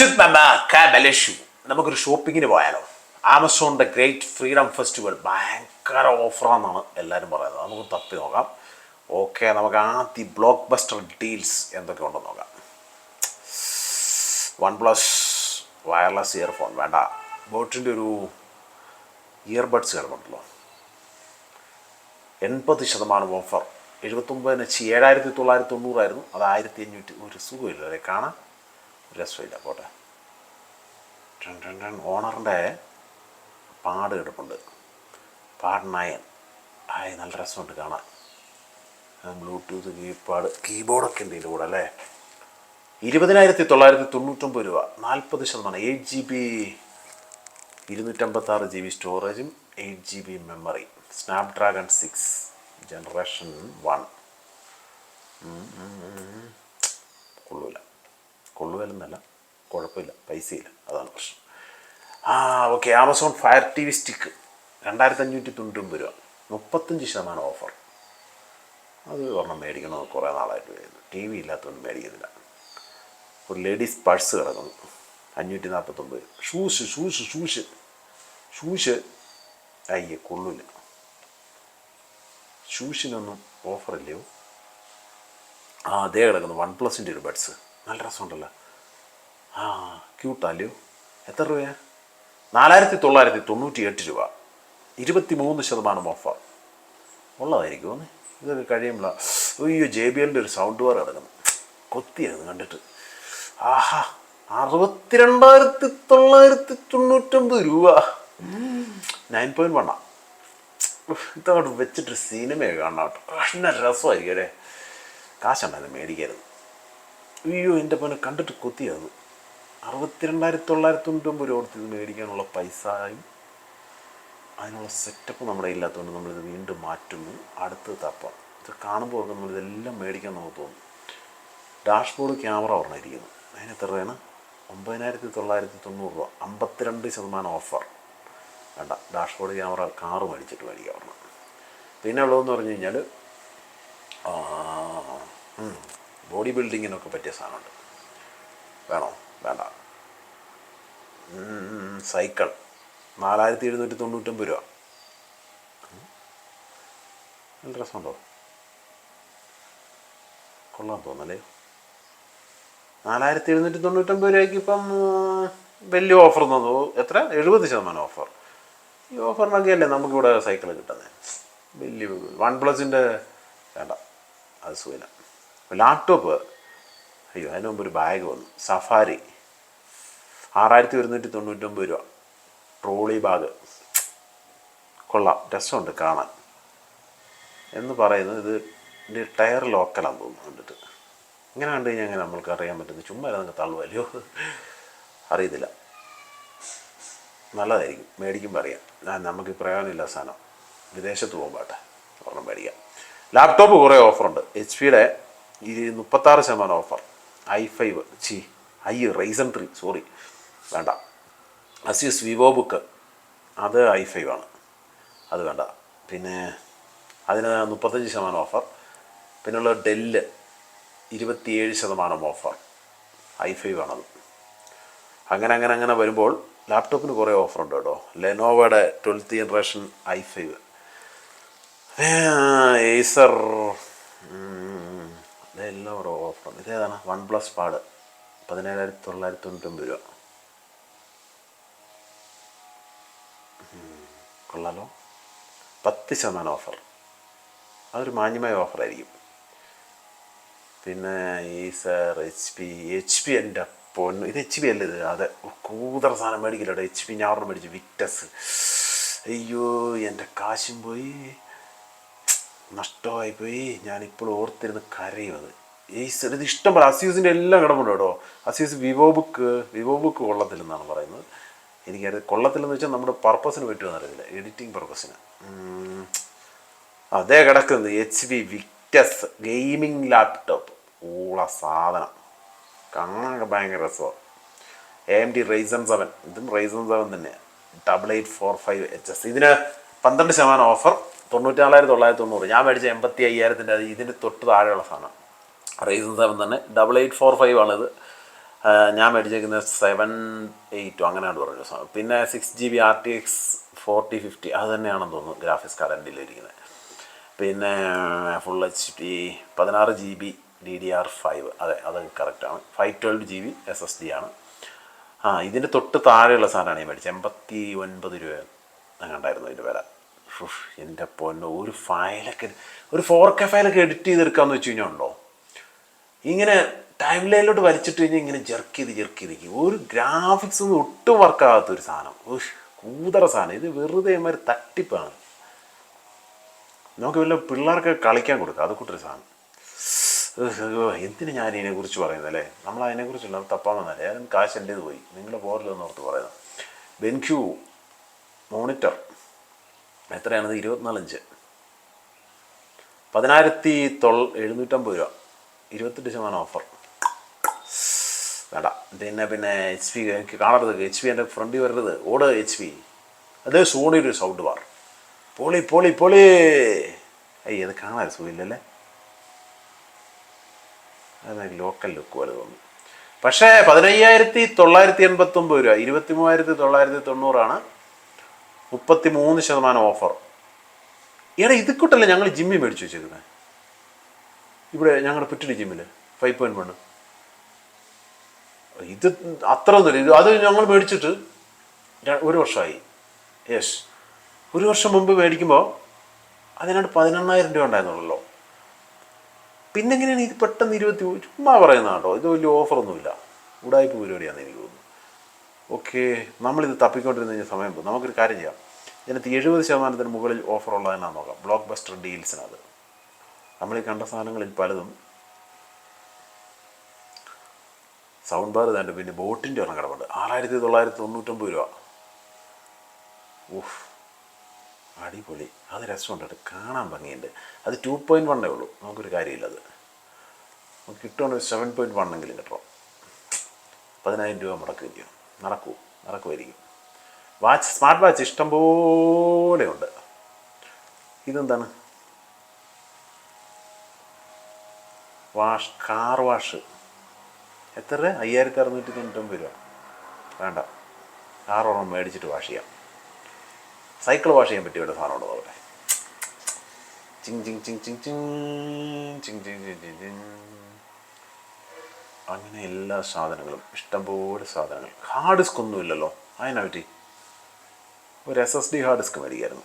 അച്യുത് മെമ്മ കാബലഷു നമുക്കൊരു ഷോപ്പിങ്ങിന് പോയാലോ. ആമസോണിന്റെ ഗ്രേറ്റ് ഫ്രീഡം ഫെസ്റ്റിവൽ ഭയങ്കര ഓഫറാണെന്നാണ് എല്ലാവരും പറയുന്നത്. നമുക്ക് തപ്പി നോക്കാം. ഓക്കെ നമുക്ക് ആദ്യ ബ്ലോക്ക് ബസ്റ്റർ ഡീൽസ് എന്തൊക്കെ ഉണ്ടെന്ന് നോക്കാം. വൺ പ്ലസ് വയർലെസ് ഇയർഫോൺ വേണ്ട. ബോട്ടിന്റെ ഒരു ഇയർബഡ്സ് കിടന്നുണ്ടല്ലോ എൺപത് ശതമാനം ഓഫർ എഴുപത്തൊമ്പതിന് ഏഴായിരത്തി തൊള്ളായിരത്തി തൊണ്ണൂറായിരുന്നു. അത് ആയിരത്തി അഞ്ഞൂറ്റി ഒരു സുഖമില്ല ഒരു രസമില്ല പോട്ടെ. ഓണറിന്റെ പാട് കിടപ്പുണ്ട്. പാട് നയൻ. ആയി നല്ല രസമുണ്ട് കാണാൻ. ബ്ലൂടൂത്ത് കീപാഡ് കീബോർഡൊക്കെ ഉണ്ട് ഇതിന്റെ കൂടെ അല്ലേ? ഇരുപതിനായിരത്തി തൊള്ളായിരത്തി തൊണ്ണൂറ്റൊമ്പത് രൂപ. നാൽപ്പത് ശതമാനം. എയ്റ്റ് ജി ബി ഇരുന്നൂറ്റമ്പത്താറ് ജി ബി സ്റ്റോറേജും eight G B memory. Snapdragon six generation one. കൊള്ളൂല. കൊള്ളുകയെന്നല്ല കുഴപ്പമില്ല. പൈസയില്ല. അതാണ് പ്രശ്നം. ആ okay Amazon fire T V stick രണ്ടായിരത്തി അഞ്ഞൂറ്റി തൊണ്ണൂറ്റൊമ്പത് രൂപ. മുപ്പത്തഞ്ച് ശതമാനം ഓഫർ അത് ഒരെണ്ണം മേടിക്കണമെന്ന് കുറേ നാളായിട്ട് വരുന്നു ടി വി ഇല്ലാത്തതുകൊണ്ട് മേടിക്കുന്നില്ല. ഒരു ലേഡീസ് പഴ്സ് കിടക്കുന്നു. അഞ്ഞൂറ്റി നാൽപ്പത്തൊമ്പത് ഷൂസ് ഷൂസ് ഷൂസ് ഷൂസ് അയ്യേ കൊള്ളില്ല. ഷൂസിനൊന്നും ഓഫറില്ലയോ ആ അതേ കിടക്കുന്നു. വൺ പ്ലസിന്റെ ഒരു ബഡ്സ് നല്ല രസമുണ്ടല്ലോ. ആ ക്യൂട്ടല്ലയോ എത്ര രൂപയാ? നാലായിരത്തി തൊള്ളായിരത്തി തൊണ്ണൂറ്റി എട്ട് രൂപ. ഇരുപത്തി മൂന്ന് ശതമാനം ഓഫർ ഉള്ളതായിരിക്കുമോ ഇതൊക്കെ കഴിയുമ്പോൾ അയ്യോ ജെ ബി എല്ലിന്റെ ഒരു സൗണ്ട് ബാർ കിടക്കുന്നു കൊത്തിയായിരുന്നു കണ്ടിട്ട്. ആഹാ അറുപത്തിരണ്ടായിരത്തി തൊള്ളായിരത്തി തൊണ്ണൂറ്റൊമ്പത് രൂപ നയൻ പോയിന്റ് വണ്ണാ ഇതങ്ങോട്ട് വെച്ചിട്ട് സിനിമയൊക്കെ കാണണം കേട്ടോ. നല്ല രസമായിരിക്കും അല്ലേ? കാശുണ്ടായിരുന്നു മേടിക്കരുത് അയ്യോ എന്റെ പോലെ കണ്ടിട്ട് കൊത്തിയത് അറുപത്തിരണ്ടായിരത്തി തൊള്ളായിരത്തി തൊണ്ണൂറ്റൊമ്പത് രൂപ കൊടുത്ത് ഇത് മേടിക്കാനുള്ള പൈസയും അതിനുള്ള സെറ്റപ്പ് നമ്മുടെ ഇല്ലാത്തതുകൊണ്ട് നമ്മളിത് വീണ്ടും മാറ്റുന്നു. അടുത്ത് തപ്പാം. ഇത് കാണുമ്പോൾ ഒക്കെ നമ്മളിതെല്ലാം മേടിക്കാൻ നമുക്ക് തോന്നും. ഡാഷ്ബോർഡ് ക്യാമറ പറഞ്ഞിരിക്കുന്നു അതിന് എത്ര രൂപയാണ്? ഒമ്പതിനായിരത്തി തൊള്ളായിരത്തി തൊണ്ണൂറ് രൂപ. അമ്പത്തിരണ്ട് ശതമാനം ഓഫർ. വേണ്ട ഡാഷ്ബോർഡ് ക്യാമറ കാറ് മേടിച്ചിട്ട് മേടിക്കാൻ പിന്നെ ഉള്ളതെന്ന് പറഞ്ഞു കഴിഞ്ഞാൽ ബോഡി ബിൽഡിങ്ങിനൊക്കെ പറ്റിയ സാധനമുണ്ട്. വേണോ? വേണ്ട. സൈക്കിൾ. നാലായിരത്തി എഴുന്നൂറ്റി തൊണ്ണൂറ്റൊമ്പത് രൂപ. നല്ല രസമുണ്ടോ? കൊള്ളാൻ തോന്നല്ലേ? നാലായിരത്തി എഴുന്നൂറ്റി തൊണ്ണൂറ്റൊമ്പത് രൂപയ്ക്ക് ഇപ്പം വലിയ ഓഫർ തന്നു. എത്ര? എഴുപത് ശതമാനം ഓഫർ ഈ ഓഫറിനൊക്കെ അല്ലേ നമുക്കിവിടെ സൈക്കിൾ കിട്ടുന്നത് വലിയ വൺ പ്ലസിന്റെ വേണ്ട. അത് സുഖമില്ല. ലാപ്ടോപ്പ് അയ്യോ അതിന് മുമ്പ് ഒരു ബാഗ് വന്നു. സഫാരി ആറായിരത്തി ഒരുന്നൂറ്റി തൊണ്ണൂറ്റൊമ്പത് രൂപ. ട്രോളി ബാഗ് കൊള്ളാം. രസമുണ്ട് കാണാൻ. എന്ന് പറയുന്നത് ഇത് ഇതിന്റെ ടയർ ലോക്കലാണ് തോന്നുന്നു കണ്ടിട്ട്. ഇങ്ങനെ കണ്ടു കഴിഞ്ഞാൽ അങ്ങനെ നമ്മൾക്ക് അറിയാൻ പറ്റുന്നത് ചുമ്മാ നിങ്ങൾക്ക് തള്ളുവല്ലോ. അറിയത്തില്ല. നല്ലതായിരിക്കും. മേടിക്കുമ്പോൾ അറിയാം. ഞാൻ നമുക്ക് പ്രയോജനമില്ല സാധനം. വിദേശത്ത് പോകുമ്പോട്ടെ ഒരെണ്ണം മേടിക്കാം. ലാപ്ടോപ്പ് കുറേ ഓഫറുണ്ട് എച്ച് പിയുടെ ഈ മുപ്പത്താറ് ശതമാനം ഓഫർ ഐ ഫൈവ് ചി ഐ റൈസൺ ത്രീ സോറി വേണ്ട. അസ്യൂസ് വിവോ ബുക്ക് അത് ഐ ഫൈവ് ആണ്. അത് വേണ്ട. പിന്നെ അതിന് മുപ്പത്തഞ്ച് ശതമാനം ഓഫർ പിന്നെയുള്ള ഡെല്ല് ഇരുപത്തിയേഴ് ശതമാനം ഓഫർ ഐ ഫൈവ് ആണത്. അങ്ങനെ അങ്ങനെ അങ്ങനെ വരുമ്പോൾ ലാപ്ടോപ്പിന് കുറേ ഓഫറുണ്ട് കേട്ടോ. ലെനോവയുടെ twelfth generation I five Acer ഇതെല്ലാം കൂടെ ഇത് ഇതേതാണ് വൺ പ്ലസ് പാഡ് പതിനേഴായിരത്തി തൊള്ളായിരത്തി തൊണ്ണൂറ്റൊമ്പത് രൂപ കൊള്ളാലോ. പത്ത് ശതമാനം ഓഫർ. അതൊരു മാന്യമായ ഓഫറായിരിക്കും. പിന്നെ Acer H P H P എന്റെ പൊന്ന് ഇത് എച്ച് പി അല്ല ഇത്? അതെ. കൂതറ സാധനം മേടിക്കില്ല എച്ച് പി ഞാൻ ഒരെണ്ണം മേടിച്ചു. വിക്ടസ് അയ്യോ എന്റെ കാശും പോയി. നഷ്ടമായി പോയി. ഞാനിപ്പോൾ ഓർത്തിരുന്ന് കരയും അത്. ഈസർ ഇത് ഇഷ്ടം പോലെ അസ്യൂസിന്റെ എല്ലാം കിടപ്പുണ്ട് കേട്ടോ. Asus Vivo book Vivo book കൊള്ളത്തില്ലെന്നാണ് പറയുന്നത്. എനിക്കത് കൊള്ളത്തില്ലെന്ന് വെച്ചാൽ നമ്മുടെ പർപ്പസിന് പറ്റുമെന്ന് അറിയില്ല എഡിറ്റിംഗ് പർപ്പസിന്. അതേ കിടക്കുന്നത് H P Victus gaming laptop. ഊള സാധനം. കാണാനൊക്കെ ഭയങ്കര രസമാണ് A M D Ryzen seven. ഇതും റൈസൺ സെവൻ തന്നെ double eight four five H S. ഇതിന് പന്ത്രണ്ട് ശതമാനം ഓഫർ. തൊണ്ണൂറ്റിനാലായിരത്തി തൊള്ളായിരത്തി തൊണ്ണൂറ്. ഞാൻ മേടിച്ച എൺപത്തി അയ്യായിരത്തിന്റെ അത് ഇതിന് തൊട്ട് താഴെയുള്ള സാധനം. റൈസൺ സെവൻ തന്നെ. ഡബിൾ എയ്റ്റ് ഫോർ ഫൈവ് ആണിത്. ഞാൻ മേടിച്ചേക്കുന്നത് സെവൻ എയ്റ്റോ അങ്ങനെയാണ് പറഞ്ഞു പിന്നെ six G B R T X forty fifty അത് തന്നെയാണെന്ന് തോന്നുന്നു ഗ്രാഫിക്സ് കാർഡ് എന്റെ ഇരിക്കുന്നത് പിന്നെ ഫുൾ എച്ച് ഡി പതിനാറ് G B D D R five അതെ അത് കറക്റ്റാണ് five twelve G B S S D ആണ്. ആ ഇതിന്റെ തൊട്ട് താഴെയുള്ള സാധനമാണ് ഞാൻ മേടിച്ചത്. എൺപത്തി ഒൻപത് രൂപ അങ്ങണ്ടായിരുന്നു ഇതിന്റെ വില. എന്റെ പൊന്നോ ഒരു ഫയലൊക്കെ ഒരു ഫോർ കെ ഫയലൊക്കെ എഡിറ്റ് ചെയ്തെടുക്കാമെന്ന് വെച്ച് കഴിഞ്ഞാൽ ഉണ്ടോ? ഇങ്ങനെ ടൈം ലൈനിലോട്ട് വലിച്ചിട്ട് കഴിഞ്ഞാൽ ഇങ്ങനെ ജെർക്ക് ചെയ്ത് ജെർക്ക് ചെയ്തിരിക്കും ഒരു ഗ്രാഫിക്സ് ഒന്നും ഒട്ടും വർക്കാകാത്ത ഒരു സാധനം. കൂതറ സാധനം. ഇത് വെറുതെ ഒരു തട്ടിപ്പാണ്. നമുക്ക് വല്ല പിള്ളേർക്ക് കളിക്കാൻ കൊടുക്കാം. അത് കൂട്ടൊരു സാധനം. എന്തിനു ഞാൻ പറയുന്നത് അല്ലേ? നമ്മൾ അതിനെക്കുറിച്ചുള്ള തപ്പാൻ തപ്പാന്നല്ലേ ഞാൻ കാശ് എന്റേത് പോയി. നിങ്ങൾ പോരല്ലെന്ന് ഓർത്ത് പറയുന്നത്. BenQ monitor. എത്രയാണത്? ഇരുപത്തിനാലഞ്ച് പതിനായിരത്തി തൊള്ള എഴുന്നൂറ്റമ്പത് രൂപ. ഇരുപത്തെട്ട് ശതമാനം ഓഫർ വേണ്ട. പിന്നെ പിന്നെ എച്ച് പി എനിക്ക് കാണരുത്. എച്ച് പി എന്റെ ഫ്രണ്ടിൽ വരരുത് ഓട് എച്ച് പി അത് സോണിയുടെ ഒരു സൗണ്ട് ബാർ പോളി പോളി പോളി. അയ്യ അത് കാണാൻ സുഖമില്ലല്ലേ? അത് ലോക്കൽ ലുക്ക് പോലെ തോന്നി. പക്ഷേ പതിനയ്യായിരത്തി തൊള്ളായിരത്തി എൺപത്തൊമ്പത് രൂപ. ഇരുപത്തി മൂവായിരത്തി തൊള്ളായിരത്തി തൊണ്ണൂറാണ് മുപ്പത്തി മൂന്ന് ശതമാനം ഓഫർ എടാ ഇത് കൂട്ടല്ലേ ഞങ്ങൾ ജിമ്മി മേടിച്ചു വെച്ചേക്കുന്നത് ഇവിടെ ഞങ്ങളുടെ പുറ്റിന് ജിമ്മിൽ ഫൈവ് പോയിന്റ് വണ് ഇത് അത്ര ഒന്നുമില്ല. ഇത് അത് ഞങ്ങൾ മേടിച്ചിട്ട് ഒരു വർഷമായി യെസ് ഒരു വർഷം മുമ്പ് മേടിക്കുമ്പോൾ അതിനകത്ത് പതിനെണ്ണായിരം രൂപ ഉണ്ടായിരുന്നുള്ളല്ലോ. പിന്നെ എങ്ങനെയാണ് ഇത് പെട്ടെന്ന് ഇരുപത്തി ചുമ്മാ പറയുന്ന കേട്ടോ. ഇത് വലിയ ഓഫറൊന്നുമില്ല. ഉടായ്പ പരിപാടിയാണെന്ന് എനിക്ക് തോന്നുന്നു. ഓക്കെ നമ്മളിത് തപ്പിക്കൊണ്ടിരുന്ന കഴിഞ്ഞ സമയം പോകും. നമുക്കൊരു കാര്യം ചെയ്യാം. ഇതിനകത്ത് എഴുപത് ശതമാനത്തിന് മുകളിൽ ഓഫർ ഉള്ളതെന്നാണ് നോക്കാം. ബ്ലോക്ക് ബസ്റ്റർ ഡീൽസിനത് നമ്മൾ ഈ കണ്ട സാധനങ്ങളിൽ പലതും സൗണ്ട് ബാർ തന്നെ പിന്നെ ബോട്ടിന്റെ ഒരെണ്ണം കിടപ്പുണ്ട്. ആറായിരത്തി തൊള്ളായിരത്തി തൊണ്ണൂറ്റൊമ്പത് രൂപ. ഊഫ് അടിപൊളി. അത് രസമുണ്ട് കേട്ടോ. കാണാൻ ഭംഗിയുണ്ട്. അത് ടു പോയിന്റ് വണ്ണേ ഉള്ളൂ. നമുക്കൊരു കാര്യമില്ല അത്. നമുക്ക് കിട്ടുകയാണെങ്കിൽ സെവൻ പോയിന്റ് വണ്ണെങ്കിലും കിട്ടണം. പതിനായിരം രൂപ മുടക്കുകയും നടക്കൂ. നടക്കുമായിരിക്കും. വാച്ച് സ്മാർട്ട് വാച്ച് ഇഷ്ടം പോലെ ഉണ്ട്. ഇതെന്താണ്? Wash car wash. എത്ര രൂപ? അയ്യായിരത്തി അറുന്നൂറ്റി തൊണ്ണൂറ്റൊമ്പത് രൂപ. വേണ്ട. കാർ ഒരെണ്ണം മേടിച്ചിട്ട് വാഷ് ചെയ്യാം. സൈക്കിൾ വാഷ് ചെയ്യാൻ പറ്റിയ സാധനം ഉണ്ടോ അവിടെ. ചിങ് ചിങ് ചിങ് ചിങ് ചിങ് ചിങ് ചിങ് ചിങ് ചിങ് ചിങ്. അങ്ങനെ എല്ലാ സാധനങ്ങളും ഇഷ്ടംപോലെ സാധനങ്ങൾ. ഹാർഡ് ഡിസ്ക് ഒന്നുമില്ലല്ലോ അതിനെ പറ്റി. ഒരു S S D hard disk മേടിക്കായിരുന്നു.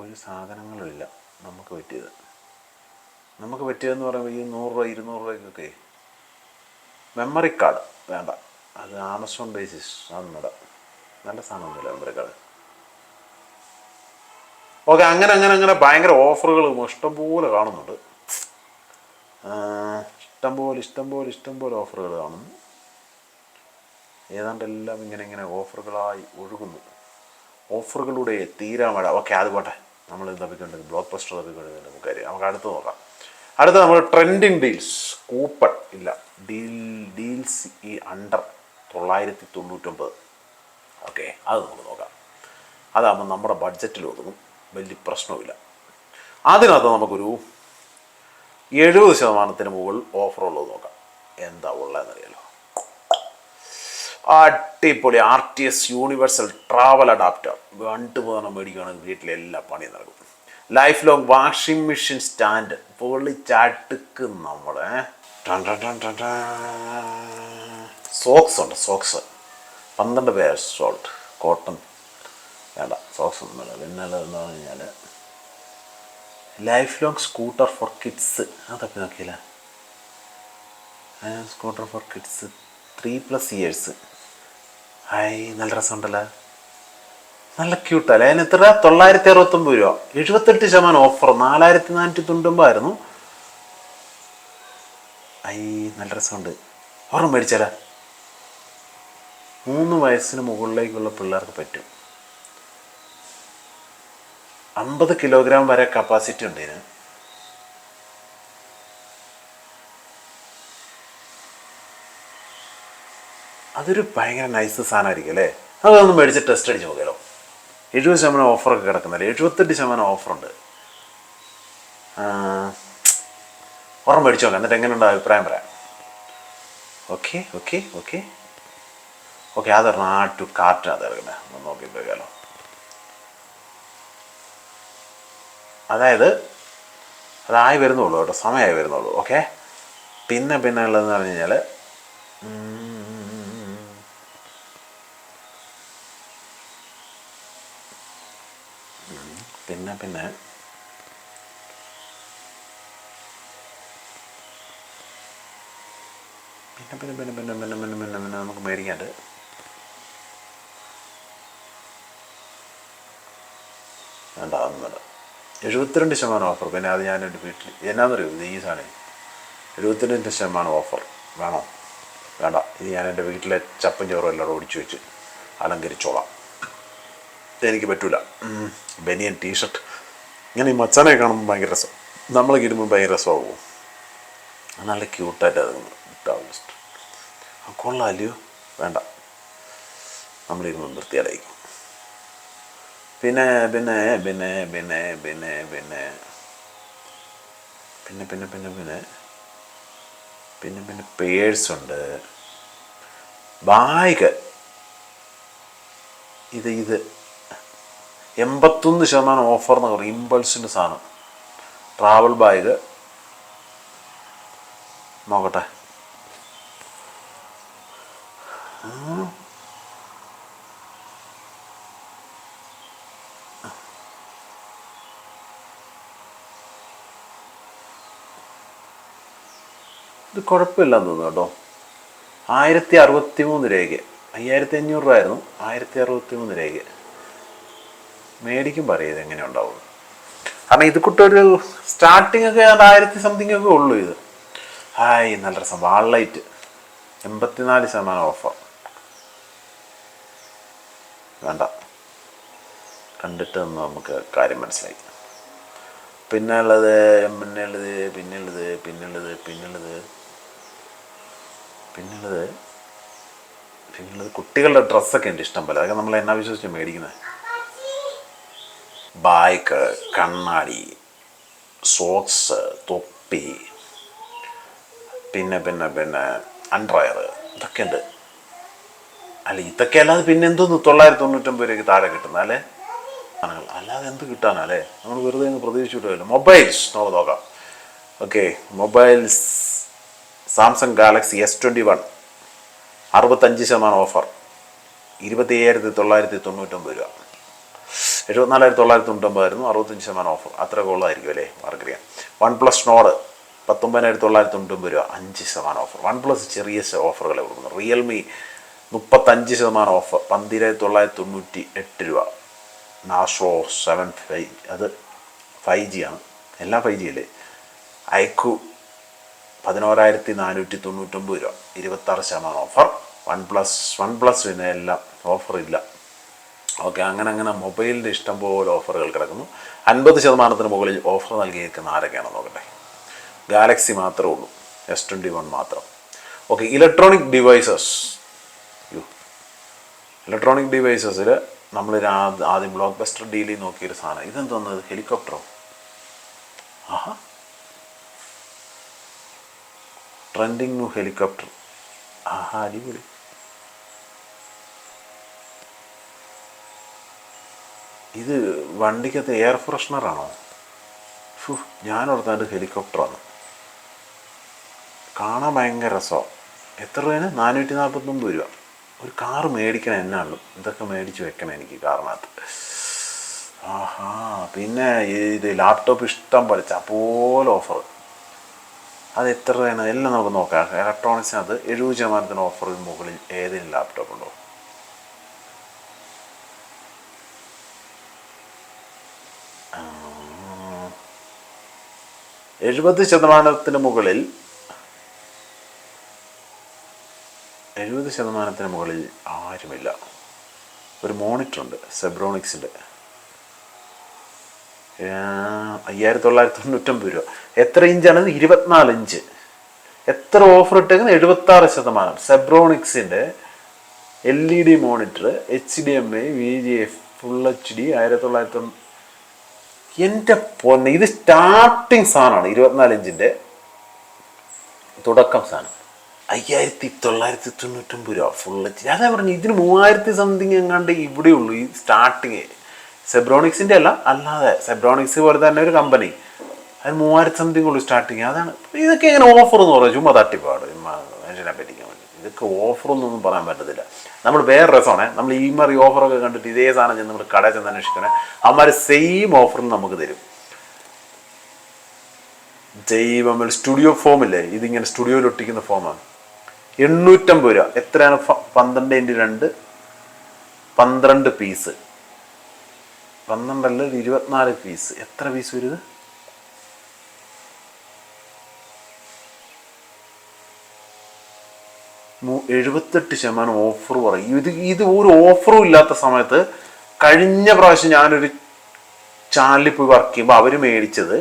ഒരു സാധനങ്ങളും ഇല്ല. നമുക്ക് പറ്റിയത്. നമുക്ക് പറ്റിയതെന്ന് പറയുമ്പോൾ ഈ നൂറ് രൂപ ഇരുന്നൂറ് രൂപയ്ക്കൊക്കെ മെമ്മറി കാർഡ് വേണ്ട. അത് ആമസോൺ ബേസിസ് സാധനം നല്ല സാധനമൊന്നുമില്ല മെമ്മറി കാർഡ് ഓക്കെ അങ്ങനെ അങ്ങനെ അങ്ങനെ ഭയങ്കര ഓഫറുകൾ ഇഷ്ടംപോലെ കാണുന്നുണ്ട്. ഇഷ്ടംപോലെ ഇഷ്ടംപോലെ ഇഷ്ടംപോലെ ഓഫറുകൾ കാണുന്നു. ഏതാണ്ട് എല്ലാം ഇങ്ങനെ ഇങ്ങനെ ഓഫറുകളായി ഒഴുകുന്നു. ഓഫറുകളുടെ തീരാമഴ ഓക്കെ അത് പോട്ടെ. നമ്മൾ തപ്പിക്കൊണ്ടത് ബ്ലോക്ക് ബസ്റ്റർ നമുക്ക് കാര്യം നമുക്ക് അടുത്ത് നോക്കാം. അടുത്ത നമ്മൾ ട്രെൻഡിങ് ഡീൽസ് കൂപ്പൺ ഇല്ല. ഡീൽ ഡീൽസ് ഈ അണ്ടർ തൊള്ളായിരത്തി തൊണ്ണൂറ്റൊമ്പത് ഓക്കെ അത് നമുക്ക് നോക്കാം. അതാകുമ്പോൾ നമ്മുടെ ബഡ്ജറ്റിൽ ഒതുങ്ങും. വലിയ പ്രശ്നവുമില്ല. അതിനകത്ത് നമുക്കൊരു എഴുപത് ശതമാനത്തിന് മുകളിൽ ഓഫറുള്ളത് നോക്കാം. എന്താ ഉള്ളതെന്നറിയാലോ. അടിപൊളി R T S universal travel adapter രണ്ട് മൂന്നെണ്ണം മേടിക്കുകയാണെങ്കിൽ വീട്ടിലെ എല്ലാ പണിയും നടക്കും. Life long washing machine stand പൊളിച്ചടുക്ക് നമ്മളെ സോക്സ് ഉണ്ട് സോക്സ് പന്ത്രണ്ട് പേർ സോൾട്ട് കോട്ടൺ വേണ്ട സോക്സ് ഒന്നും വേണ്ട. പിന്നെ എന്ന് പറഞ്ഞു life long scooter for kids അതൊക്കെ നോക്കിയില്ല? Scooter for kids three plus years hi നല്ല രസമുണ്ടല്ലോ? നല്ല ക്യൂട്ടല്ലേ അതിന് എത്ര തൊള്ളായിരത്തി അറുപത്തൊമ്പത് രൂപ. എഴുപത്തെട്ട് ശതമാനം ഓഫർ നാലായിരത്തി നാനൂറ്റി തൊണ്ണൂറ്റൊമ്പതായിരുന്നു. ഐ നല്ല രസമുണ്ട്. ഓർമ്മ മേടിച്ചാലോ? മൂന്ന് വയസ്സിന് മുകളിലേക്കുള്ള പിള്ളേർക്ക് പറ്റും. അമ്പത് കിലോഗ്രാം വരെ കപ്പാസിറ്റി ഉണ്ട് ഇതിന്. അതൊരു ഭയങ്കര നൈസ് സാധനമായിരിക്കും അല്ലേ? അതൊന്ന് മേടിച്ച് ടെസ്റ്റ് അടിച്ച് നോക്കിയാലോ. എഴുപത് ശതമാനം ഓഫറൊക്കെ കിടക്കുന്നില്ല? എഴുപത്തെട്ട് ശതമാനം ഓഫറുണ്ട് ഒരെണ്ണം മേടിച്ച് നോക്കാം. എന്നിട്ട് എങ്ങനെയുണ്ട് അഭിപ്രായം പറയാം. ഓക്കെ ഓക്കെ ഓക്കെ ഓക്കെ അതൊരെണ്ണം ആ ടു കാർട്ട് അത് ഇറങ്ങുന്നത് ഒന്ന് നോക്കി പോയാലോ. അതായത് അതായി വരുന്നുള്ളൂ കേട്ടോ. സമയമായി വരുന്നുള്ളൂ. ഓക്കെ പിന്നെ പിന്നെ ഉള്ളതെന്ന് പറഞ്ഞു കഴിഞ്ഞാൽ പിന്നെ പിന്നെ. പിന്നെ പിന്നെ പിന്നെ പിന്നെ പിന്നെ പിന്നെ പിന്നെ പിന്നെ നമുക്ക് മേടിക്കാണ്ട് എഴുപത്തിരണ്ട് ശതമാനം ഓഫർ പിന്നെ അത് ഞാൻ എന്റെ വീട്ടിൽ എന്നാന്നറിയോ? ഈ സാധനം. എഴുപത്തിരണ്ട് ശതമാനം ഓഫർ വേണോ? വേണ്ട. ഇത് ഞാൻ എന്റെ വീട്ടിലെ ചപ്പും ചോറും എല്ലാവരും ഓടിച്ചു വെച്ച് അലങ്കരിച്ചോളാം. ഇതെനിക്ക് പറ്റൂല. ബനിയൻ ടീഷർട്ട്. ഇങ്ങനെ ഈ മച്ചാനെ കാണുമ്പോൾ ഭയങ്കര രസം. നമ്മൾ കിടുമ്പോൾ ഭയങ്കര രസമാകും നല്ല ക്യൂട്ടായിട്ട് അത് ആ കൊള്ളാമല്ലയോ വേണ്ട. നമ്മളിരുന്ന് നിർത്തിയാലായിരിക്കും പിന്നെ പിന്നെ പിന്നെ പിന്നെ പിന്നെ പിന്നെ. പിന്നെ പിന്നെ പിന്നെ പിന്നെ. പിന്നെ പിന്നെ പേഴ്സ് ഉണ്ട്. ബാഗ്. ഇത് ഇത്. എൺപത്തൊന്ന് ശതമാനം ഓഫർ എന്ന് പറയും ഇമ്പൾസിന്റെ സാധനം. ട്രാവൽ ബാഗ് നോക്കട്ടെ. ഇത് കുഴപ്പമില്ലെന്ന് തോന്നുന്നു കേട്ടോ. ആയിരത്തി അറുപത്തി മൂന്ന് രൂപയ്ക്ക് അയ്യായിരത്തി അഞ്ഞൂറ് രൂപ ആയിരുന്നു. ആയിരത്തി അറുപത്തി മൂന്ന് രൂപയ്ക്ക് മേടിക്കും ഇത് എങ്ങനെ ഉണ്ടാവും കാരണം ഇത് കുട്ടൊരു സ്റ്റാർട്ടിംഗ് ഒക്കെ അത് ആയിരത്തി സംതിങ് ഒക്കെ ഉള്ളൂ ഇത്. ഹായ് നല്ല രസം. വാൾലൈറ്റ് എൺപത്തിനാല് ശതമാനം ഓഫർ. വേണ്ട. കണ്ടിട്ട് ഒന്ന് നമുക്ക് കാര്യം മനസ്സിലായി. പിന്നെ ഉള്ളത് പിന്നെ ഉള്ളത് പിന്നെ ഉള്ളത് പിന്നെ ഉള്ളത് പിന്നെ ഉള്ളത് പിന്നുള്ളത് പിന്നുള്ളത് കുട്ടികളുടെ ഡ്രസ്സൊക്കെ ഉണ്ട് ഇഷ്ടം പോലെ അതൊക്കെ നമ്മൾ എന്നാ വിശ്വസിച്ച് മേടിക്കുന്നത് ബാഗ് കണ്ണാടി സോക്സ് തൊപ്പി പിന്നെ പിന്നെ പിന്നെ അൺഡ്രയർ ഇതൊക്കെ ഉണ്ട് അല്ല ഇതൊക്കെ അല്ലാതെ പിന്നെ എന്തോന്ന് തൊള്ളായിരത്തി തൊണ്ണൂറ്റൊമ്പത് രൂപയ്ക്ക് താഴെ കിട്ടുന്ന അല്ലേ? അല്ലാതെ എന്ത് കിട്ടാനാ അല്ലേ? നമ്മൾ വെറുതെ അങ്ങ് പ്രതീക്ഷിച്ചു വിടുമല്ലോ മൊബൈൽസ് നമുക്ക് നോക്കാം. Okay mobiles Samsung Galaxy S twenty one അറുപത്തഞ്ച് ശതമാനം ഓഫർ ഇരുപത്തി അയ്യായിരത്തി തൊള്ളായിരത്തി തൊണ്ണൂറ്റൊമ്പത് രൂപ. എഴുപത്തിനാലായിരത്തി തൊള്ളായിരത്തി തൊണ്ണൂറ്റൊമ്പതായിരുന്നു അറുപത്തഞ്ച് ശതമാനം ഓഫർ അത്ര ഗോളായിരിക്കും അല്ലേ? മാർക്കറിയാം വൺ പ്ലസ് നോഡ് പത്തൊമ്പതിനായിരത്തി തൊള്ളായിരത്തി തൊണ്ണൂറ്റൊമ്പത് രൂപ അഞ്ച് ശതമാനം ഓഫർ വൺ പ്ലസ് ചെറിയ ഓഫറുകളെ കൊടുക്കുന്നു. റിയൽമി മുപ്പത്തഞ്ച് ശതമാനം ഓഫർ പന്തിരായിരത്തി തൊള്ളായിരത്തി തൊണ്ണൂറ്റി എട്ട് രൂപ. നാഷോ സെവൻ ഫൈവ് അത് ഫൈവ് ജി ആണ്. എല്ലാം ഫൈവ് ജി അല്ലേ? ഐക്കു പതിനോരായിരത്തി നാനൂറ്റി തൊണ്ണൂറ്റൊമ്പത് രൂപ. ഇരുപത്താറ് ശതമാനം offer. One plus one plus പിന്നെ എല്ലാം ഇല്ല ഓക്കെ അങ്ങനെ അങ്ങനെ മൊബൈലിന്റെ ഇഷ്ടംപോലെ ഓഫറുകൾ കിടക്കുന്നു. അൻപത് ശതമാനത്തിന് മുകളിൽ ഓഫർ നൽകിയിരിക്കുന്ന ആരൊക്കെയാണെന്ന് നോക്കട്ടെ. ഗാലക്സി മാത്രമേ ഉള്ളൂ എസ് ട്വന്റി വൺ മാത്രം. Okay electronic devices. U electronic ഡിവൈസസിൽ നമ്മൾ ആദ്യം ബ്ലോക്ക് ബസ്റ്റർ ഡീലിൽ നോക്കിയൊരു സാധനം. ഇതെന്തോന്നത് ഹെലികോപ്റ്ററോ? ആഹാ. Trending new helicopter. ആഹാ അടിപൊളി. ഇത് വണ്ടിക്കകത്ത് എയർ ഫ്രഷ്നറാണോ? ഫു ഓർത്താണ്ട് ഹെലികോപ്റ്ററാണ്. കാണാൻ ഭയങ്കര രസമാണ് എത്ര രൂപയാണ് നാനൂറ്റി നാൽപ്പത്തൊമ്പത് രൂപ. ഒരു കാറ് മേടിക്കണം എന്നാണല്ലോ. ഇതൊക്കെ മേടിച്ച് വെക്കണം എനിക്ക് കാറിനകത്ത്. ആഹാ പിന്നെ ഇത് ലാപ്ടോപ്പ് ഇഷ്ടം പോലെ ചപ്പോലെ ഓഫർ അത് എത്ര രൂപയാണ് എല്ലാം നമുക്ക് നോക്കാം. ഇലക്ട്രോണിക്സിനകത്ത് എഴുപത് ശതമാനത്തിന് ഓഫറിന് മുകളിൽ ഏതെങ്കിലും ലാപ്ടോപ്പ് ഉണ്ടോ? എഴുപത് ശതമാനത്തിന് മുകളിൽ എഴുപത് ശതമാനത്തിന് മുകളിൽ ആരുമില്ല. ഒരു മോണിറ്റർ ഉണ്ട് സെബ്രോണിക്സിന്റെ. അയ്യായിരത്തി തൊള്ളായിരത്തി തൊണ്ണൂറ്റൊമ്പത് രൂപ. എത്ര ഇഞ്ചാണ്? ഇരുപത്തിനാല് ഇഞ്ച്. എത്ര ഓഫർ ഇട്ടേക്കുന്നത്? എഴുപത്തി ആറ് ശതമാനം. സെബ്രോണിക്സിന്റെ L E D monitor H D M I V G F full H D ആയിരത്തി തൊള്ളായിരത്തി എന്റെ പൊന്നെ ഇത് സ്റ്റാർട്ടിങ് സാധനമാണ് ഇരുപത്തിനാല് ഇഞ്ചിന്റെ തുടക്കം സാധനം. അയ്യായിരത്തി തൊള്ളായിരത്തി തൊണ്ണൂറ്റൊമ്പത് രൂപ ഫുൾ എച്ച് അതാ പറഞ്ഞു ഇതിന് മൂവായിരത്തി സംതിങ് എങ്ങാണ്ട് ഇവിടെ ഉള്ളൂ ഈ സ്റ്റാർട്ടിങ് സെബ്രോണിക്സിന്റെ അല്ല അല്ലാതെ സെബ്രോണിക്സ് പോലെ തന്നെ ഒരു കമ്പനി അതിന് മൂവായിരത്തി സംതിങ് ഉള്ളൂ സ്റ്റാർട്ടിങ് അതാണ് ഇതൊക്കെ എങ്ങനെ ഓഫർ എന്ന് പറയുന്നത് ചുമ്മാ തട്ടിപ്പാട് മനുഷ്യനെ പറ്റിക്കാൻ ഇതൊക്കെ ഓഫറൊന്നും പറയാൻ പറ്റത്തില്ല. നമ്മൾ വേറെ രസമാണ്. നമ്മൾ ഈ മാറി ഓഫറൊക്കെ കണ്ടിട്ട് ഇതേ സാധനം ചെന്ന് നമ്മൾ കടയിൽ ചെന്ന് അന്വേഷിക്കണേ. അവന്മാർ സെയിം ഓഫറും നമുക്ക് തരും. ജൈവമൽ സ്റ്റുഡിയോ ഫോമില്ലേ ഇതിങ്ങനെ സ്റ്റുഡിയോയിൽ ഒട്ടിക്കുന്ന ഫോമാണ് എണ്ണൂറ്റമ്പത് രൂപ. എത്രയാണ്? പന്ത്രണ്ട് ഇന്റു രണ്ട്. പന്ത്രണ്ട് പീസ് പന്ത്രണ്ടല്ല ഇരുപത്തിനാല് പീസ് എത്ര പീസ് വരും ഇത് മു- എഴുപത്തെട്ട് ശതമാനം ഓഫർ പറയും. ഇത് ഇത് ഒരു ഓഫറും ഇല്ലാത്ത സമയത്ത് കഴിഞ്ഞ പ്രാവശ്യം ഞാനൊരു ചാനലിൽ പോയി വർക്ക് ചെയ്യുമ്പോൾ അവർ മേടിച്ചത്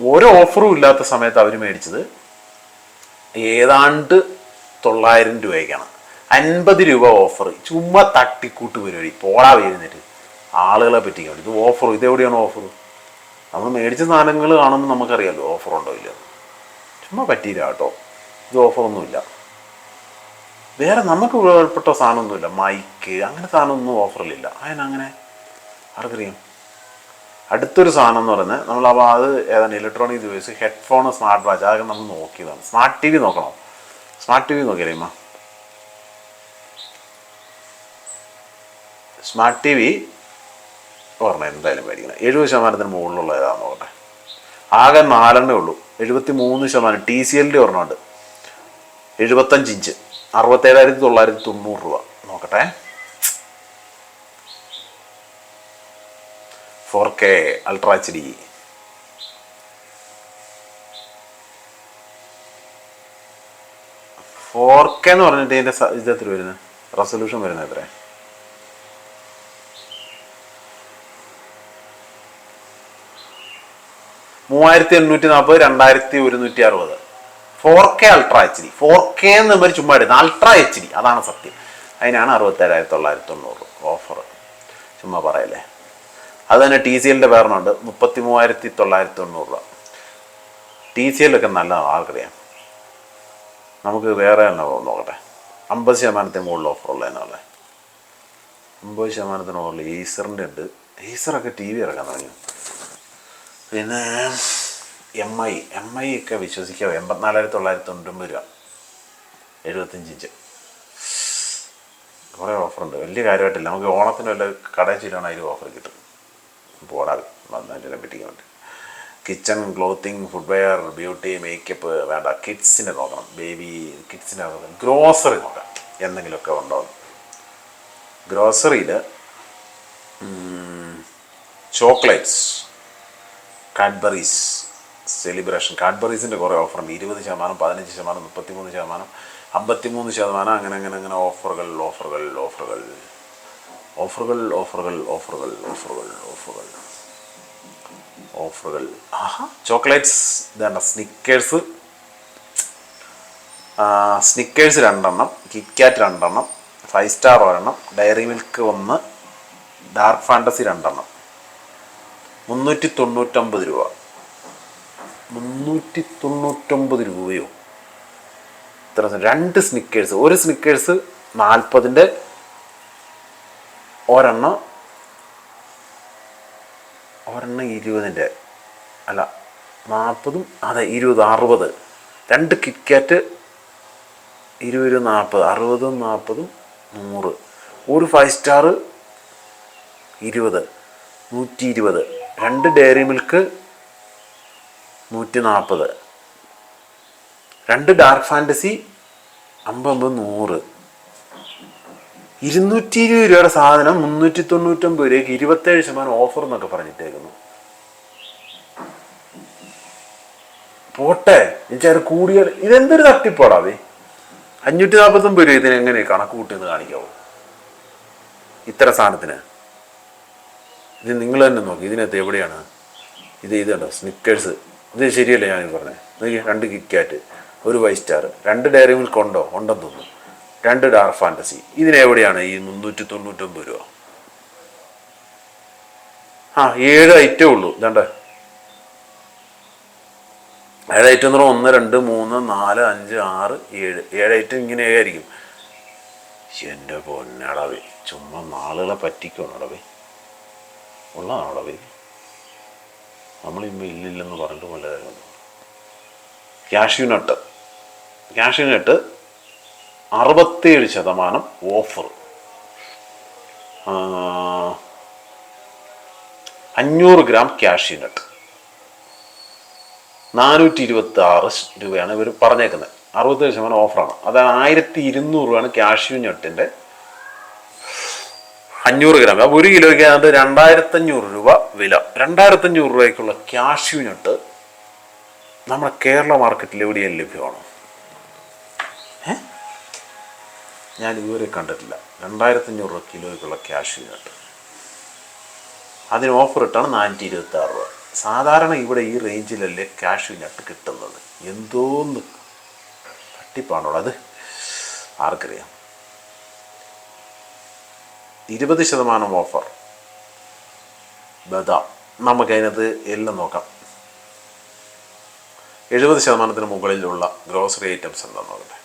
ഒരു ഓഫറും ഇല്ലാത്ത സമയത്ത് അവർ മേടിച്ചത് ഏതാണ്ട് തൊള്ളായിരം രൂപയ്ക്കാണ്. അൻപത് രൂപ ഓഫർ ചുമ്മാ തട്ടിക്കൂട്ട് പരിപാടി. പോടാ വരുന്നിട്ട് ആളുകളെ പറ്റിക്കാൻ ഇത് ഓഫർ ഇതെവിടെയാണ് ഓഫർ നമ്മൾ മേടിച്ച സാധനങ്ങൾ കാണുമ്പോൾ നമുക്കറിയാമല്ലോ ഓഫർ ഉണ്ടോ ഇല്ല ചുമ്മാ പറ്റിയില്ല കേട്ടോ. ഇത് ഓഫറൊന്നുമില്ല വേറെ നമുക്ക് ഉപയോഗപ്പെട്ട സാധനമൊന്നുമില്ല. മൈക്ക് അങ്ങനെ സാധനമൊന്നും ഓഫറിലില്ല അതിനങ്ങനെ ആർക്കറിയാം? അടുത്തൊരു സാധനം എന്ന് പറയുന്നത് നമ്മൾ അപ്പോൾ അത് ഏതാണ് electronic device headphone smart watch അതൊക്കെ നമ്മൾ നോക്കിയതാണ്. സ്മാർട്ട് ടി വി നോക്കണം? സ്മാർട്ട് ടി വി നോക്കിയാലേ സ്മാർട്ട് ടി വി ഓർമ്മ എന്തായാലും മേടിക്കണം. എഴുപത് ശതമാനത്തിന് മുകളിലുള്ള ഏതാണെന്ന് നോക്കട്ടെ. ആകെ നാലെണ്ണേ ഉള്ളൂ. എഴുപത്തി മൂന്ന് ശതമാനം ടി സി എല്ലിന്റെ ഒരെണ്ണമുണ്ട് എഴുപത്തഞ്ച് ഇഞ്ച്. അറുപത്തേഴായിരത്തി തൊള്ളായിരത്തി തൊണ്ണൂറ് രൂപ. നോക്കട്ടെ. Four K ultra H D. Four K എന്ന് പറഞ്ഞിട്ട് ഇതിന്റെ ഇതത്തിൽ വരുന്നത്? റെസൊല്യൂഷൻ വരുന്നത് എത്ര മൂവായിരത്തി എണ്ണൂറ്റി നാൽപ്പത് രണ്ടായിരത്തി ഒരുന്നൂറ്റി അറുപത്. Four K ultra H D four K എന്ന് പേര് ചുമ്മാ എടുക്കുന്നത് അൾട്രാ എച്ച് ഡി അതാണ് സത്യം. അതിനാണ് അറുപത്തേഴായിരത്തി തൊള്ളായിരത്തി തൊണ്ണൂറ് ഓഫർ ചുമ്മാ പറയല്ലേ. അത് തന്നെ ടി സി എല്ലിന്റെ വേറെണ്ണുണ്ട് മുപ്പത്തി മൂവായിരത്തി തൊള്ളായിരത്തി തൊണ്ണൂറ് രൂപ ടി സി എല്ലൊക്കെ നല്ലതാണ് ആർക്കറിയാം നമുക്ക് വേറെ തന്നെ നോക്കട്ടെ. അമ്പത് ശതമാനത്തിന് മുകളിൽ ഓഫർ എന്നുള്ളത് അമ്പത് ശതമാനത്തിന് മുകളിൽ ഈസറിന്റെ ഉണ്ട്. ഈസറൊക്കെ ടി വി ഇറക്കാൻ തുടങ്ങി. പിന്നെ എം ഐ എം ഐ ഒക്കെ വിശ്വസിക്കാവോ? എൺപത്തിനാലായിരത്തി തൊള്ളായിരത്തി തൊണ്ണൂറ്റൊമ്പത് രൂപ. എഴുപത്തഞ്ച് ഇഞ്ച് കുറേ ഓഫറുണ്ട്. വലിയ കാര്യമായിട്ടില്ല. നമുക്ക് ഓണത്തിന് വല്ല കടയിൽ ചെയ്യുകയാണെങ്കിൽ അതിൽ ഓഫർ കിട്ടും. പോടാതെ വന്നതിനെ പറ്റിക്കുന്നുണ്ട് kitchen clothing footwear beauty makeup വേണ്ട. കിഡ്സിനെ നോക്കണം. ബേബി കിഡ്സിനെ നോക്കണം. ഗ്രോസറി നോക്കാം. എന്തെങ്കിലുമൊക്കെ ഉണ്ടോ? ഗ്രോസറിയിൽ ചോക്ലേറ്റ്സ് കാഡ്ബറീസ് സെലിബ്രേഷൻ കാഡ്ബറീസിന്റെ കുറേ ഓഫറുണ്ട് ഇരുപത് ശതമാനം പതിനഞ്ച് ശതമാനം മുപ്പത്തിമൂന്ന് ശതമാനം അമ്പത്തിമൂന്ന് ശതമാനം അങ്ങനെ അങ്ങനെ അങ്ങനെ ഓഫറുകൾ ഓഫറുകൾ ഓഫറുകൾ ഓഫറുകൾ ഓഫറുകൾ ഓഫറുകൾ ഓഫറുകൾ ഓഫറുകൾ ഓഫറുകൾ ആഹാ ചോക്ലേറ്റ്സ് ഇതാണ് സ്നിക്കേഴ്സ് സ്നിക്കേഴ്സ് രണ്ടെണ്ണം കിറ്റ്കാറ്റ് രണ്ടെണ്ണം ഫൈവ് സ്റ്റാർ ഒരെണ്ണം ഡയറി മിൽക്ക് ഒന്ന് ഡാർക്ക് ഫാന്റസി രണ്ടെണ്ണം. മുന്നൂറ്റി തൊണ്ണൂറ്റൊമ്പത് രൂപ. മുന്നൂറ്റി തൊണ്ണൂറ്റൊമ്പത് രൂപയോ? ഇത്ര രണ്ട് സ്നിക്കേഴ്സ് ഒരു സ്നിക്കേഴ്സ് നാൽപ്പതിന്റെ ഒരെണ്ണം ഒരെണ്ണം ഇരുപതിന്റെ അല്ല നാൽപ്പതും അതെ ഇരുപത് അറുപത്. രണ്ട് കിറ്റ്കാറ്റ് ഇരുപത് നാൽപ്പത് അറുപതും നാൽപ്പതും നൂറ്. ഒരു ഫൈവ് സ്റ്റാർ ഇരുപത് നൂറ്റി ഇരുപത് രണ്ട് ഡയറി മിൽക്ക് നൂറ്റി നാൽപ്പത് രണ്ട് ഡാർക്ക് ഫാന്റസി അമ്പത് നൂറ്. ഇരുന്നൂറ്റി ഇരുപത് രൂപയുടെ സാധനം മുന്നൂറ്റി തൊണ്ണൂറ്റൊമ്പത് രൂപയ്ക്ക് ഇരുപത്തേഴ് ശതമാനം ഓഫർ എന്നൊക്കെ പറഞ്ഞിട്ടേക്കുന്നു. പോട്ടെ എന്നുവെച്ചാൽ കൂടിയ ഇതെന്തൊരു തട്ടിപ്പോടാവേ അഞ്ഞൂറ്റി നാൽപ്പത്തൊമ്പത് രൂപ ഇതിന് എങ്ങനെ കണക്ക് കൂട്ടിയെന്ന് കാണിക്കാവോ? ഇത്ര സാധനത്തിന്. ഇത് നിങ്ങൾ തന്നെ നോക്കി ഇതിനകത്ത് എവിടെയാണ്? ഇത് ഇത് കണ്ടോ സ്നിക്കേഴ്സ് ഇത് ശരിയല്ല ഞാൻ പറഞ്ഞത് രണ്ട് കിറ്റ്കാറ്റ് ഒരു ഫൈവ് സ്റ്റാർ രണ്ട് ഡയറി മിൽക്ക് ഉണ്ടോ? ഉണ്ടെന്ന് തോന്നുന്നു. രണ്ട് ഡാർക്ക് ഫാന്റസി ഇതിനെവിടെയാണ് ഈ മുന്നൂറ്റി തൊണ്ണൂറ്റൊമ്പത് രൂപ? ആ ഏഴ് ഐറ്റേ ഉള്ളൂ. ഇതാണ്ട. ഏഴ് ഐറ്റം എന്ന് പറഞ്ഞാൽ ഒന്ന് രണ്ട് മൂന്ന് നാല് അഞ്ച് ആറ് ഏഴ്. ഏഴ് ഐറ്റം ഇങ്ങനെ ആയിരിക്കും. എന്റെ പൊന്നടവേ ചുമ്മാ നാളുകളെ പറ്റിക്കണടവേ. ഉള്ളതാണോടവേ? നമ്മളിപ്പോൾ ഇല്ലില്ലെന്ന് പറഞ്ഞിട്ട് പോലെ ക്യാഷ്യൂ നട്ട് ക്യാഷ്യൂ നട്ട് അറുപത്തേഴ് ശതമാനം ഓഫർ. അഞ്ഞൂറ് ഗ്രാം ക്യാഷ്യൂ നട്ട് നാനൂറ്റി ഇരുപത്തി ആറ് രൂപയാണ് ഇവർ പറഞ്ഞേക്കുന്നത്. അറുപത്തേഴ് ശതമാനം ഓഫറാണ്. അതായത് ആയിരത്തി ഇരുന്നൂറ് രൂപയാണ് ക്യാഷ്യൂ ഞട്ടിന്റെ അഞ്ഞൂറ് ഗ്രാം. അപ്പോൾ ഒരു കിലോയ്ക്ക് അത് രണ്ടായിരത്തഞ്ഞൂറ് രൂപ വില. രണ്ടായിരത്തഞ്ഞൂറ് രൂപയ്ക്കുള്ള ക്യാഷ്യൂ നട്ട് നമ്മുടെ കേരള മാർക്കറ്റിൽ എവിടെയും ലഭ്യമാണോ? ഞാൻ ഇതുവരെ കണ്ടിട്ടില്ല. രണ്ടായിരത്തഞ്ഞൂറ് രൂപ കിലോയ്ക്കുള്ള ക്യാഷ്യൂ നട്ട് അതിന് ഓഫർ ഇട്ടാണ് നാനൂറ്റി ഇരുപത്തി ആറ് രൂപ. സാധാരണ ഇവിടെ ഈ റേഞ്ചിലല്ലേ ക്യാഷ് നട്ട് കിട്ടുന്നത്? എന്തോന്ന് തട്ടിപ്പാണോ അത്? ആർക്കറിയാം. ഇരുപത് ശതമാനം ഓഫർ. ബദാം. നമുക്കതിനകത്ത് എല്ലാം നോക്കാം. എഴുപത് ശതമാനത്തിന് മുകളിലുള്ള ഗ്രോസറി ഐറ്റംസ് എന്താ നോക്കട്ടെ.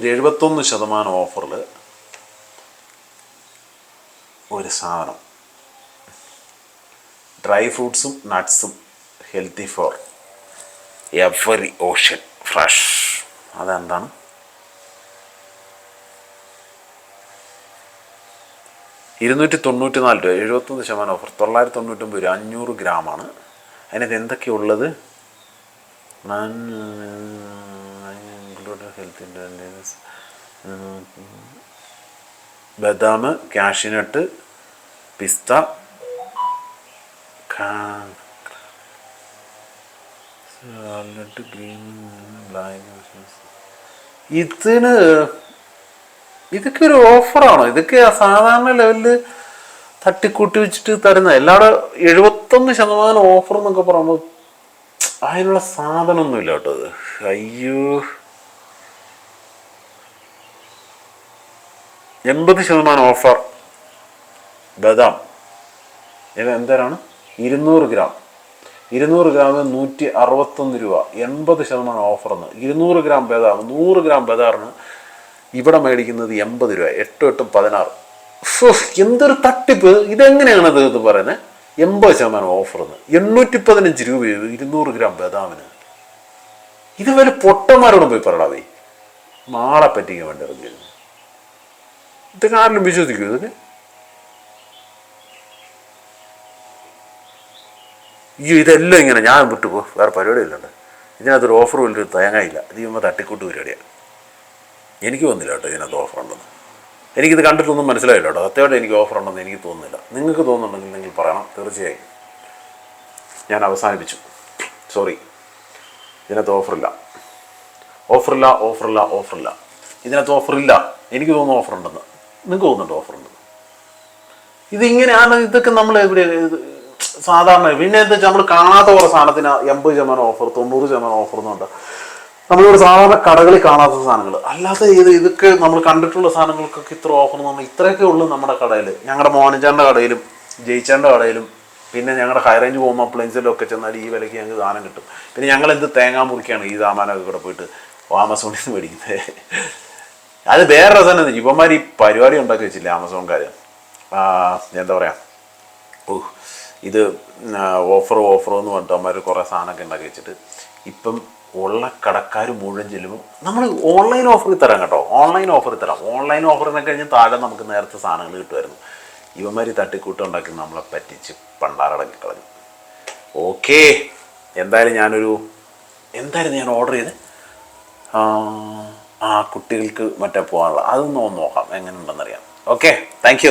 ഒരു എഴുപത്തൊന്ന് ശതമാനം ഓഫറിൽ ഒരു സാധനം. ഡ്രൈ ഫ്രൂട്ട്സും നട്ട്സും healthy for every ocean fresh. അതെന്താണ്? ഇരുന്നൂറ്റി തൊണ്ണൂറ്റി നാല് രൂപ എഴുപത്തൊന്ന് ശതമാനം ഓഫർ തൊള്ളായിരത്തി തൊണ്ണൂറ്റൊമ്പത് രൂപ അഞ്ഞൂറ് ഗ്രാമാണ് അതിനകത്ത് എന്തൊക്കെയുള്ളത് ഹെൽത്ത് ബദാം കാഷ്യൂനട്ട് പിസ്ത ഗ്രീൻ ബ്ലാക്ക് ഇതിന് ഇതൊക്കെ ഒരു ഓഫറാണോ. ഇതൊക്കെ സാധാരണ ലെവലിൽ തട്ടിക്കൂട്ടി വെച്ചിട്ട് തരുന്ന എല്ലാവരും എഴുപത്തൊന്ന് ശതമാനം ഓഫർ എന്നൊക്കെ പറയുമ്പോൾ അതിനുള്ള സാധനമൊന്നുമില്ല കേട്ടോ അയ്യോ. എൺപത് ശതമാനം ഓഫർ. ബദാം. ഇത് എന്തരാണ്? ഇരുന്നൂറ് ഗ്രാം. ഇരുന്നൂറ് ഗ്രാമിന് നൂറ്റി അറുപത്തൊന്ന് രൂപ. എൺപത് ശതമാനം ഓഫർന്ന് ഇരുന്നൂറ് ഗ്രാം ബദാം. നൂറ് ഗ്രാം ബദാറിന് ഇവിടെ മേടിക്കുന്നത് എൺപത് രൂപ എട്ടും എട്ടും പതിനാറ്. എന്തൊരു തട്ടിപ്പ്. ഇതെങ്ങനെയാണ് ഇത് ഇത് പറയുന്നത്? എൺപത് ശതമാനം ഓഫർന്ന് എണ്ണൂറ്റി പതിനഞ്ച് രൂപ ഇരുന്നൂറ് ഗ്രാം ബദാമിന്. ഇത് വല്ല പൊട്ടന്മാരോട് പോയി പറയടാവേ മാളെ പറ്റിക്കാൻ വേണ്ടി ഇറങ്ങിയിരുന്നു. ഇതൊക്കെ ആരെങ്കിലും വിശ്വസിക്കൂ ഇതൊക്കെ ഈ ഇതെല്ലാം ഇങ്ങനെ. ഞാൻ വിട്ടുപോ വേറെ പരിപാടി ഇല്ലണ്ട് ഇതിനകത്തൊരു ഓഫർ വലിയൊരു തേങ്ങയില്ല. ഇത് ചെയ്യുമ്പോൾ തട്ടിക്കൂട്ട് പരിപാടിയാണ് എനിക്ക് വന്നില്ല കേട്ടോ ഇതിനകത്ത് ഓഫർ ഉണ്ടെന്ന് എനിക്കിത് കണ്ടിട്ടൊന്നും മനസ്സിലായില്ല കേട്ടോ. സത്യമായിട്ട് എനിക്ക് ഓഫർ ഉണ്ടെന്ന് എനിക്ക് തോന്നുന്നില്ല. നിങ്ങൾക്ക് തോന്നുന്നുണ്ടെങ്കിൽ നിങ്ങൾ പറയണം. തീർച്ചയായും. ഞാൻ അവസാനിപ്പിച്ചു. സോറി ഇതിനകത്ത് ഓഫറില്ല. ഓഫറില്ല ഓഫറില്ല ഓഫറില്ല. ഇതിനകത്ത് ഓഫറില്ല. എനിക്ക് തോന്നുന്നു ഓഫർ ഉണ്ടെന്ന് നിങ്ങൾക്ക് തോന്നുന്നുണ്ടോ ഓഫർ ഉണ്ടെന്ന് ഇതിങ്ങനെയാണ് ഇതൊക്കെ നമ്മൾ എവിടെ സാധാരണ പിന്നെ എന്താ വെച്ചാൽ നമ്മൾ കാണാത്ത കുറേ സാധനത്തിന് എൺപത് ശതമാനം ഓഫർ തൊണ്ണൂറ് ശതമാനം ഓഫർ എന്നുണ്ട് നമ്മളിവിടെ സാധാരണ കടകളിൽ കാണാത്ത സാധനങ്ങൾ. അല്ലാതെ ഇത് ഇതൊക്കെ നമ്മൾ കണ്ടിട്ടുള്ള സാധനങ്ങൾക്കൊക്കെ ഇത്ര ഓഫർ പറഞ്ഞാൽ ഇത്രയൊക്കെ ഉള്ളൂ നമ്മുടെ കടയിൽ. ഞങ്ങളുടെ മോനച്ചാന്റെ കടയിലും ജയിച്ചാന്റെ കടയിലും പിന്നെ ഞങ്ങളുടെ ഹൈ റേഞ്ച് പോകുമ്പോൾ അപ്ലയൻസിലും ഒക്കെ ചെന്നാൽ ഈ വിലയ്ക്ക് ഞങ്ങൾക്ക് സാധനം കിട്ടും. പിന്നെ ഞങ്ങൾ എന്ത് തേങ്ങ മുറിക്കാണ് ഈ സാമാനമൊക്കെ കൂടെ പോയിട്ട് ആമസോണിൽ നിന്ന് മേടിക്കുന്നത് അത് വേറെ രസം ഇവന്മാർ ഈ പരിപാടി ഉണ്ടാക്കി വെച്ചില്ലേ ആമസോൺകാർ എന്താ പറയുക ഓ ഇത് ഓഫർ ഓഫർ എന്ന് പറഞ്ഞിട്ട് അവന്മാർ കുറേ സാധനമൊക്കെ ഉണ്ടാക്കി വെച്ചിട്ട്. ഇപ്പം ഉള്ള കടക്കാർ മുഴുവൻ ചെല്ലുമ്പോൾ നമ്മൾ ഓൺലൈൻ ഓഫറിൽ തരാം കേട്ടോ. ഓൺലൈൻ ഓഫറിൽ തരാം. ഓൺലൈൻ ഓഫറിനെ കഴിഞ്ഞ് താഴെ നമുക്ക് നേരത്തെ സാധനങ്ങൾ കിട്ടുമായിരുന്നു. ഇവന്മാരി തട്ടിക്കൂട്ടം ഉണ്ടാക്കി നമ്മളെ പറ്റിച്ച് പണ്ടാറടക്കി കളഞ്ഞു. ഓക്കേ എന്തായാലും ഞാനൊരു എന്തായാലും ഞാൻ ഓർഡർ ചെയ്ത്? ആ, കുട്ടികൾക്ക് മറ്റേ പോകാനുള്ള അതൊന്നും നോക്കാം. എങ്ങനെ ഉണ്ടെന്നറിയാം ഓക്കെ താങ്ക്